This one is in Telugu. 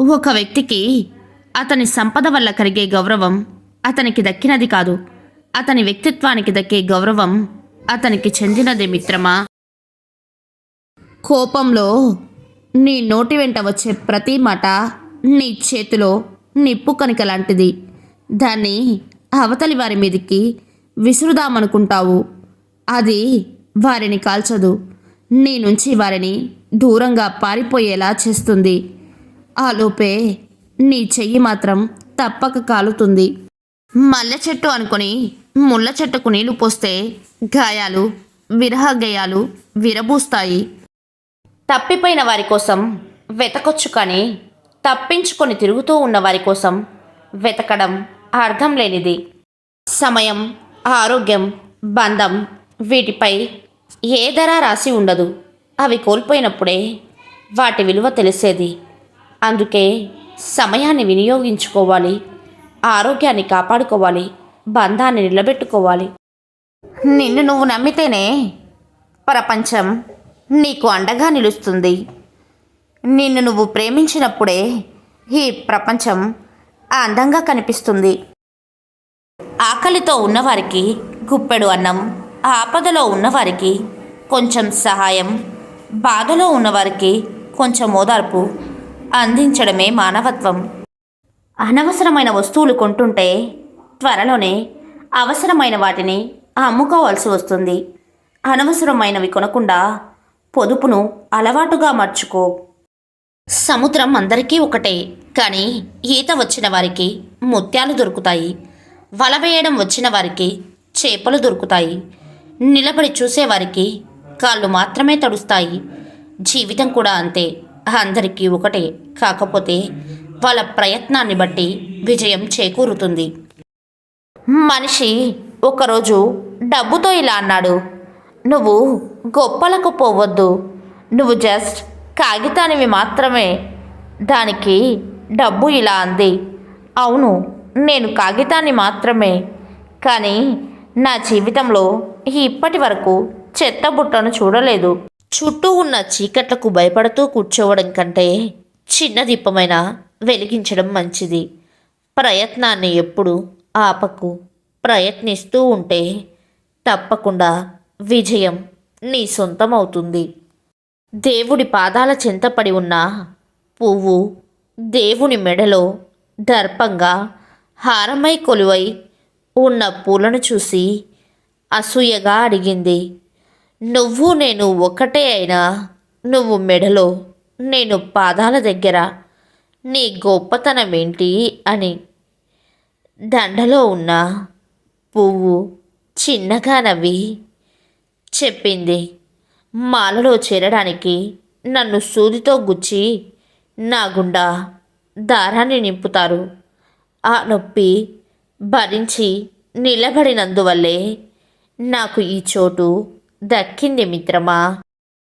ఒక వ్యక్తికి అతని సంపద వల్ల కలిగే గౌరవం అతనికి దక్కినది కాదు. అతని వ్యక్తిత్వానికి దక్కే గౌరవం అతనికి చెందినది మిత్రమా? కోపంలో నీ నోటి వెంట వచ్చే ప్రతి మాట నీ చేతిలో నిప్పు కణిక లాంటిది. దాన్ని అవతలి వారి మీదకి విసురుదామనుకుంటావు. అది వారిని కాల్చదు. నీ నుంచి వారిని దూరంగా పారిపోయేలా చేస్తుంది. ఆలోపే నీ చెయ్యి మాత్రం తప్పక కాలుతుంది. మల్లె చెట్టు అనుకుని ముళ్ళ చెట్టుకు నీళ్ళు పోస్తే గాయాలు విరహగయాలు విరబూస్తాయి. తప్పిపోయిన వారి కోసం వెతకొచ్చు కానీ తప్పించుకొని తిరుగుతూ ఉన్న వారి కోసం వెతకడం అర్థం లేనిది. సమయం ఆరోగ్యం బంధం వీటిపై ఏ ధర రాసి ఉండదు. అవి కోల్పోయినప్పుడే వాటి విలువ తెలిసేది. అందుకే సమయాన్ని వినియోగించుకోవాలి ఆరోగ్యాన్ని కాపాడుకోవాలి బంధాన్ని నిలబెట్టుకోవాలి. నిన్ను నువ్వు నమ్మితేనే ప్రపంచం నీకు అండగా నిలుస్తుంది. నిన్ను నువ్వు ప్రేమించినప్పుడే ఈ ప్రపంచం అందంగా కనిపిస్తుంది. ఆకలితో ఉన్నవారికి గుప్పెడు అన్నం ఆపదలో ఉన్నవారికి కొంచెం సహాయం బాధలో ఉన్నవారికి కొంచెం ఓదార్పు అందించడమే మానవత్వం. అనవసరమైన వస్తువులు కొంటుంటే త్వరలోనే అవసరమైన వాటిని అమ్ముకోవాల్సి వస్తుంది. అనవసరమైనవి కొనకుండా పొదుపును అలవాటుగా మార్చుకో. సముద్రం అందరికీ ఒకటే కానీ ఈత వచ్చిన వారికి ముత్యాలు దొరుకుతాయి. వల వేయడం వచ్చిన వారికి చేపలు దొరుకుతాయి. నిలబడి చూసేవారికి కాళ్ళు మాత్రమే తడుస్తాయి. జీవితం కూడా అంతే. అందరికీ ఒకటే. కాకపోతే వాళ్ళ ప్రయత్నాన్ని బట్టి విజయం చేకూరుతుంది. మనిషి ఒకరోజు డబ్బుతో ఇలా అన్నాడు. నువ్వు గొప్పలకు పోవద్దు. నువ్వు జస్ట్ కాగితానివి మాత్రమే. దానికి డబ్బు ఇలా అంది. అవును నేను కాగితాన్ని మాత్రమే. కానీ నా జీవితంలో ఇప్పటి వరకు చెత్త బుట్టను చూడలేదు. చుట్టూ ఉన్న చీకట్లకు భయపడుతూ కూర్చోవడం కంటే చిన్న దీపమైన వెలిగించడం మంచిది. ప్రయత్నాన్ని ఎప్పుడు ఆపకు ప్రయత్నిస్తూ ఉంటే తప్పకుండా విజయం నీ సొంతమవుతుంది. దేవుడి పాదాల చింతపడి ఉన్న పువ్వు దేవుని మెడలో దర్పంగా హారమై కొలువై ఉన్న పూలను చూసి అసూయగా అడిగింది. నువ్వు నేను ఒకటే అయినా నువ్వు మెడలో నేను పాదాల దగ్గర. నీ గొప్పతనం ఏంటి అని దండలో ఉన్న పువ్వు చిన్నగా నవ్వి చెప్పింది. మాలలో చేరడానికి నన్ను సూదితో గుచ్చి నా గుండా దారాన్ని నింపుతారు. ఆ నొప్పి భరించి నిలబడినందువల్లే నాకు ఈ చోటు దక్కింది మిత్రమా?